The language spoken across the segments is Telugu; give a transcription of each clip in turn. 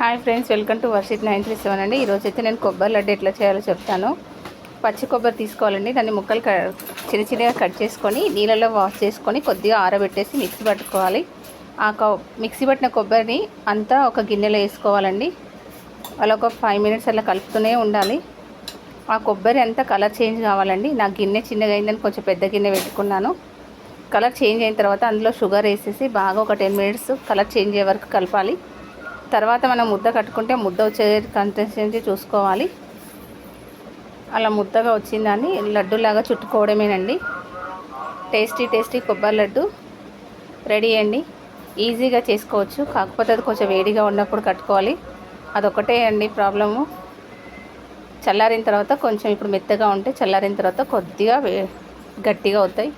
Hi friends welcome to Varshith nine three seven అండి. ఈరోజు అయితే నేను కొబ్బరి లడ్డు ఎట్లా చేయాలో చెప్తాను. పచ్చి కొబ్బరి తీసుకోవాలండి. దాన్ని ముక్కలు క చిన్న చిన్నగా కట్ చేసుకొని నీళ్ళలో వాష్ చేసుకొని కొద్దిగా ఆరబెట్టేసి మిక్సీ పట్టుకోవాలి. ఆ మిక్సీ పట్టిన కొబ్బరిని అంతా ఒక గిన్నెలో వేసుకోవాలండి. అలా ఒక ఫైవ్ మినిట్స్ అలా కలుపుతూనే ఉండాలి. ఆ కొబ్బరి అంతా కలర్ చేంజ్ కావాలండి. నా గిన్నె చిన్నగా అయిందని కొంచెం పెద్ద గిన్నె పెట్టుకున్నాను. కలర్ చేంజ్ అయిన తర్వాత అందులో షుగర్ వేసేసి బాగా ఒక టెన్ మినిట్స్ కలర్ చేంజ్ అయ్యే వరకు కలపాలి. తర్వాత మనం ముద్ద కట్టుకుంటే ముద్ద వచ్చే కన్సిస్టెన్సీ చూసుకోవాలి. అలా ముద్దగా వచ్చిందని లడ్డూలాగా చుట్టుకోవడమేనండి. టేస్టీ టేస్టీ కొబ్బరి లడ్డు రెడీ అండి. ఈజీగా చేసుకోవచ్చు. కాకపోతే అది కొంచెం వేడిగా ఉన్నప్పుడు కట్టుకోవాలి. అదొకటే అండి ప్రాబ్లము. చల్లారిన తర్వాత కొంచెం ఇప్పుడు మెత్తగా ఉంటే చల్లారిన తర్వాత కొద్దిగా గట్టిగా అవుతాయి.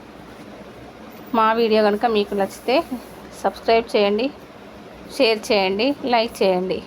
మా వీడియో కనుక మీకు నచ్చితే సబ్స్క్రైబ్ చేయండి. షేర్ చేయండి లైక్ చేయండి.